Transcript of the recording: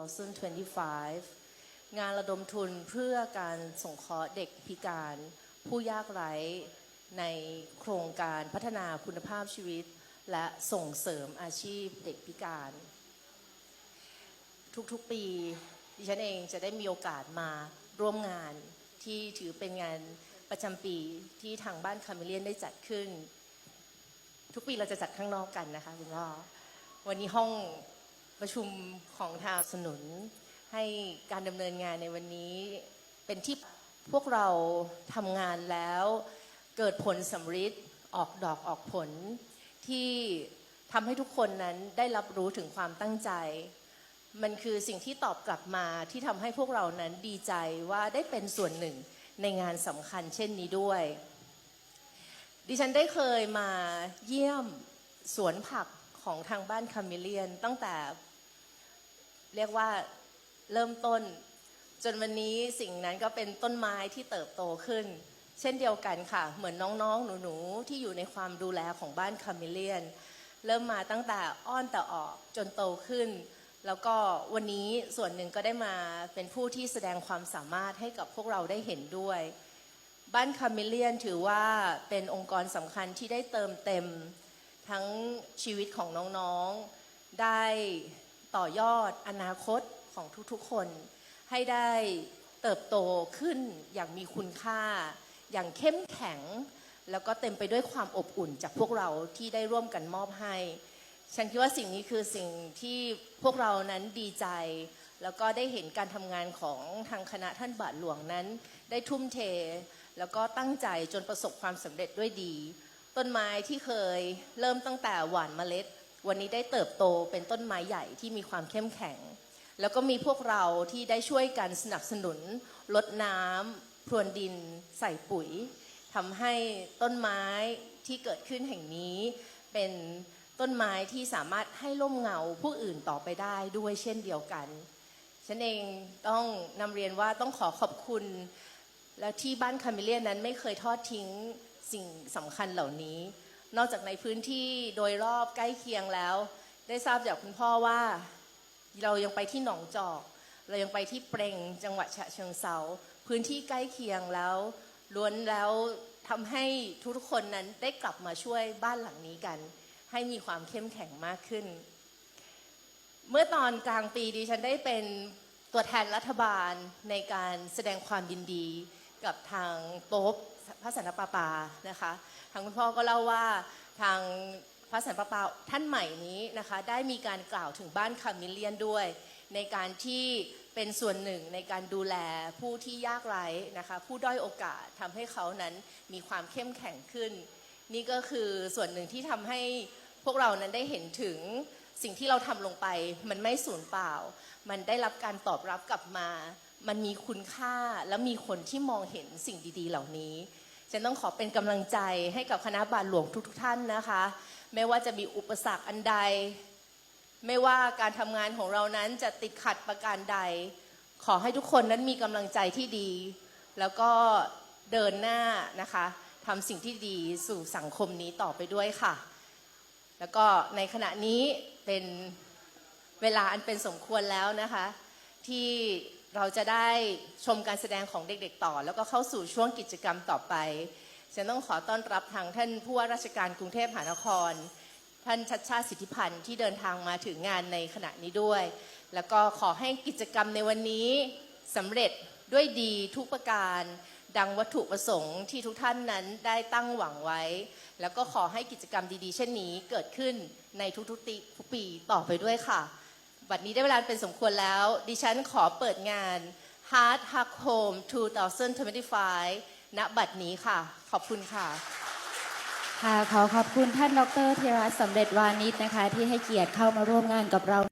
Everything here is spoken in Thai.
2025 งานระดมทุนเพื่อการส่งเคราะห์เด็กพิการ ผู้ยากไร้ในโครงการพัฒนาคุณภาพชีวิต และส่งเสริมอาชีพเด็กพิการ ทุกๆปีดิฉันเองจะได้มีโอกาสมาร่วมงานที่ถือเป็นงานประจำปีที่ทางบ้านคาเมเลียนได้จัดขึ้น ทุกปีเราจะจัดข้างนอกกันนะคะคุณพ่อวันนี้ห้อง ประชุมของทางสนุน ให้การดำเนินงานในวันนี้เป็นที่พวกเราทำงานแล้วเกิดผลสำฤทธิ์ออกดอกออกผล ที่ทำให้ทุกคนนั้นได้รับรู้ถึงความตั้งใจ มันคือสิ่งที่ตอบกลับมาที่ทำให้พวกเรานั้นดีใจว่าได้เป็นส่วนหนึ่งในงานสำคัญเช่นนี้ด้วย ดิฉันได้เคยมาเยี่ยมสวนผักของทางบ้านคาเมเลียนตั้งแต่ เรียกว่าเริ่มต้น จนวันนี้สิ่งนั้นก็เป็นต้นไม้ที่เติบโตขึ้น เช่นเดียวกันค่ะ เหมือนน้องๆ หนูๆ ที่อยู่ในความดูแลของบ้านคาเมเลียน เริ่มมาตั้งแต่อ้อนแต่ออกจนโตขึ้น แล้วก็วันนี้ส่วนหนึ่งก็ได้มาเป็นผู้ที่แสดงความสามารถให้กับพวกเราได้เห็นด้วย บ้านคาเมเลียนถือว่าเป็นองค์กรสำคัญที่ได้เติมเต็มทั้งชีวิตของน้องๆ ได้ ต่อยอดอนาคตของทุกๆคน ให้ได้เติบโตขึ้นอย่างมีคุณค่า อย่างเข้มแข็ง แล้วก็เต็มไปด้วยความอบอุ่นจากพวกเราที่ได้ร่วมกันมอบให้ ฉันคิดว่าสิ่งนี้คือสิ่งที่พวกเรานั้นดีใจ แล้วก็ได้เห็นการทำงานของทางคณะท่านบาทหลวงนั้น ได้ทุ่มเท แล้วก็ตั้งใจจนประสบความสำเร็จด้วยดี ต้นไม้ที่เคยเริ่มตั้งแต่หว่านเมล็ด วันนี้ได้เติบโตเป็นต้นไม้ใหญ่ที่มีความเข้มแข็ง แล้วก็มีพวกเราที่ได้ช่วยกันสนับสนุนลดน้ำพรวนดินใส่ปุ๋ยทำให้ต้นไม้ที่เกิดขึ้นแห่งนี้ เป็นต้นไม้ที่สามารถให้ร่มเงาผู้อื่นต่อไปได้ด้วยเช่นเดียวกัน ฉันเองต้องนำเรียนว่าต้องขอขอบคุณ และที่บ้านคาเมเลียนนั้นไม่เคยทอดทิ้งสิ่งสำคัญเหล่านี้ นอกจากในพื้นที่โดยรอบใกล้เคียงแล้ว ได้ทราบจากคุณพ่อว่า เรายังไปที่หนองจอก เรายังไปที่เปรงจังหวัดฉะเชิงเซาพื้นที่ใกล้เคียงแล้วล้วนแล้วทำให้ทุกคนนั้นได้กลับมาช่วยบ้านหลังนี้กัน ให้มีความเข้มแข็งมากขึ้น เมื่อตอนกลางปีดิฉันได้เป็นตัวแทนรัฐบาลในการแสดงความยินดี กับทางโต๊บพระสันตะปาปานะคะทางคุณพ่อก็เล่าว่าทางพระสันตะปาปาท่านใหม่นี้นะคะได้มีการกล่าวถึงบ้านคามิเลียนด้วย ในการที่เป็นส่วนหนึ่งในการดูแลผู้ที่ยากไร้นะคะผู้ด้อยโอกาสทำให้เขานั้นมีความเข้มแข็งขึ้น นี่ก็คือส่วนหนึ่งที่ทำให้พวกเรานั้นได้เห็นถึงสิ่งที่เราทำลงไป มันไม่สูญเปล่า มันได้รับการตอบรับกลับมา มันมีคุณค่าและมีคนที่มองเห็นสิ่งดี ๆ เหล่านี้ฉันต้องขอเป็นกำลังใจให้กับคณะบาทหลวงทุกๆท่านนะคะ ไม่ว่าจะมีอุปสรรคอันใด ไม่ว่าการทำงานของเรานั้นจะติดขัดประการใด ขอให้ทุกคนนั้นมีกำลังใจที่ดี แล้วก็เดินหน้านะคะทำสิ่งที่ดีสู่สังคมนี้ต่อไปด้วยค่ะ แล้วก็ในขณะนี้เป็นเวลาอันเป็นสมควรแล้วนะคะ ที่เราจะได้ชมการแสดงของเด็กๆต่อ แล้วก็เข้าสู่ช่วงกิจกรรมต่อไปฉันต้องขอต้อนรับทางท่านผู้ว่าราชการกรุงเทพมหานคร ท่านชัดชาติสิทธิพันธ์ที่เดินทางมาถึงงานในขณะนี้ด้วย แล้วก็ขอให้กิจกรรมในวันนี้สำเร็จด้วยดีทุกประการ ดังวัตถุประสงค์ที่ทุกท่านนั้นได้ตั้งหวังไว้ แล้วก็ขอให้กิจกรรมดีๆ เช่นนี้เกิดขึ้นในทุกๆติทุกปีต่อไปด้วยค่ะ บัดนี้ได้เวลาเป็นสมควรแล้ว ดิฉันขอเปิดงาน Heart Hug Home 2025 ณ บัดนี้ค่ะ ขอบคุณค่ะ ค่ะขอขอบคุณท่านดรเทระสำเร็จวานิชนะคะ ที่ให้เกียรติเข้ามาร่วมงานกับเรา